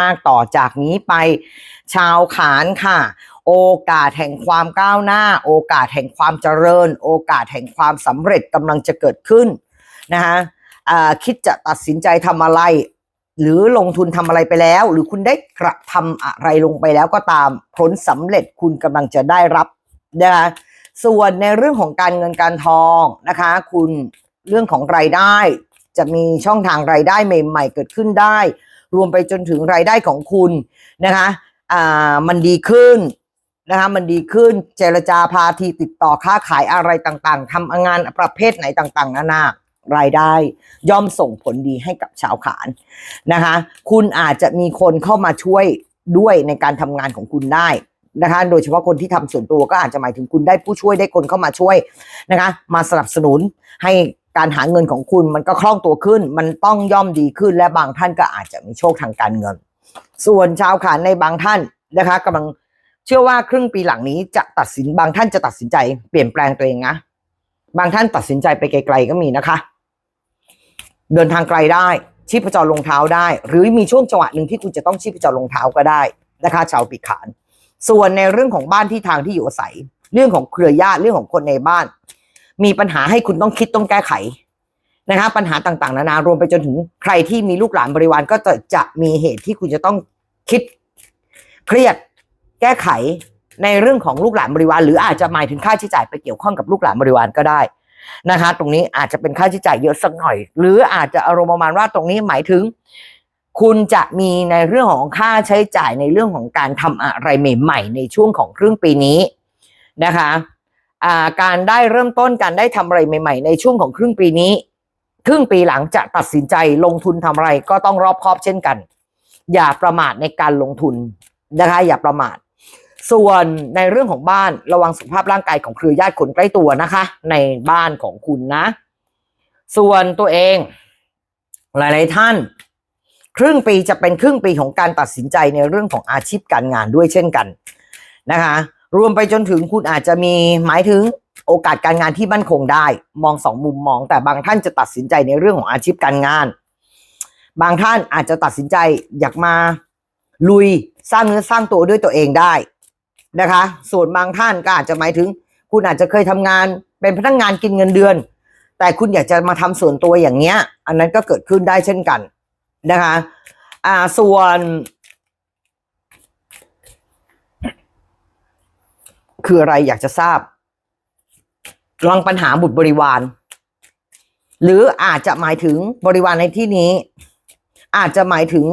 มากต่อจากนี้ไป ชาวขานค่ะ โอกาสแห่งความก้าวหน้า โอกาสแห่งความเจริญ โอกาสแห่งความสำเร็จกำลังจะเกิดขึ้นนะคะคิดจะตัดสินใจทำอะไร หรือลงทุนทำอะไรไปแล้ว หรือคุณได้กระทำอะไรลงไปแล้วก็ตามผลสำเร็จคุณกำลังจะได้รับนะคะส่วนในเรื่องของการเงินการทองนะคะ คุณเรื่องของรายได้จะมีช่องทางรายได้ใหม่ ๆ เกิดขึ้นได้ รวมไปจนถึงรายได้ของคุณนะคะอ่ามันดีขึ้นนะคะมันดีขึ้นเจรจาพาทีติดต่อค้าขายอะไรต่างๆทำงานประเภทไหนต่างๆนานารายได้ ย่อมส่งผลดีให้กับชาวขานนะคะ คุณอาจจะมีคนเข้ามาช่วยด้วยในการทำงานของคุณได้นะคะ โดยเฉพาะคนที่ทำส่วนตัวก็อาจจะหมายถึงคุณได้ผู้ช่วยได้คนเข้ามาช่วยนะคะ มาสนับสนุนให้ การหาเงินของคุณมันก็คล่องตัวขึ้น มันต้องย่อมดีขึ้นและบางท่านก็อาจจะมีโชคทางการเงิน ส่วนชาวขานในบางท่านนะคะกำลังเชื่อว่าครึ่งปีหลังนี้จะตัดสินบางท่านจะตัดสินใจเปลี่ยนแปลงตัวเองนะบางท่านตัดสินใจไปไกลๆก็มีนะคะ เดินทางไกลได้ชีพจรลงเท้าได้ หรือมีช่วงจังหวะหนึ่งที่คุณจะต้องชีพจรลงเท้าก็ได้นะคะ ชาวปีขาน ส่วนในเรื่องของบ้านที่ทางที่อยู่อาศัย เรื่องของเครือญาติเรื่องของคนในบ้าน มีปัญหาให้คุณต้องคิดต้องแก้ไขนะคะปัญหาต่างๆ นานารวมไปจนถึงใครที่มีลูกหลานบริวารก็จะจะมีเหตุที่คุณจะต้องคิดเครียดแก้ไขในเรื่องของลูกหลานบริวาร หรืออาจจะหมายถึงค่าใช้จ่ายไปเกี่ยวข้องกับลูกหลานบริวารก็ได้นะคะ ตรงนี้อาจจะเป็นค่าใช้จ่ายเยอะสักหน่อย หรืออาจจะอารมณ์ประมาณว่าตรงนี้หมายถึง คุณจะมีในเรื่องของค่าใช้จ่ายในเรื่องของการทำอะไรใหม่ ๆ ในช่วงของครึ่งปีนี้นะคะ การได้เริ่มต้นการได้ทำอะไรใหม่ ๆ ในช่วงของครึ่งปีนี้ ครึ่งปีหลังจะตัดสินใจลงทุนทำอะไรก็ต้องรอบคอบเช่นกัน อย่าประมาทในการลงทุนนะคะ อย่าประมาท ส่วนในเรื่องของบ้านระวังสุขภาพร่างกายของเครือญาติคนใกล้ตัวนะคะ ในบ้านของคุณนะ ส่วนตัวเอง หลาย ๆ ท่าน ครึ่งปีจะเป็นครึ่งปีของการตัดสินใจในเรื่องของอาชีพการงานด้วยเช่นกันนะคะ รวมไปจนถึงคุณอาจจะมีหมายถึงโอกาสการงานที่มั่นคงได้ มองสองมุมมอง แต่บางท่านจะตัดสินใจในเรื่องของอาชีพการงาน บางท่านอาจจะตัดสินใจอยากมาลุยสร้างเนื้อสร้างตัวด้วยตัวเองได้นะคะ ส่วนบางท่านก็อาจจะหมายถึง คุณอาจจะเคยทำงานเป็นพนักงานกินเงินเดือน แต่คุณอยากจะมาทำส่วนตัวอย่างเนี้ย อันนั้นก็เกิดขึ้นได้เช่นกันนะคะ อ่าส่วน คืออะไรอยากจะทราบลองปัญหาบุตรบริวาร หรืออาจจะหมายถึงบริวารในที่นี้ อาจจะหมายถึง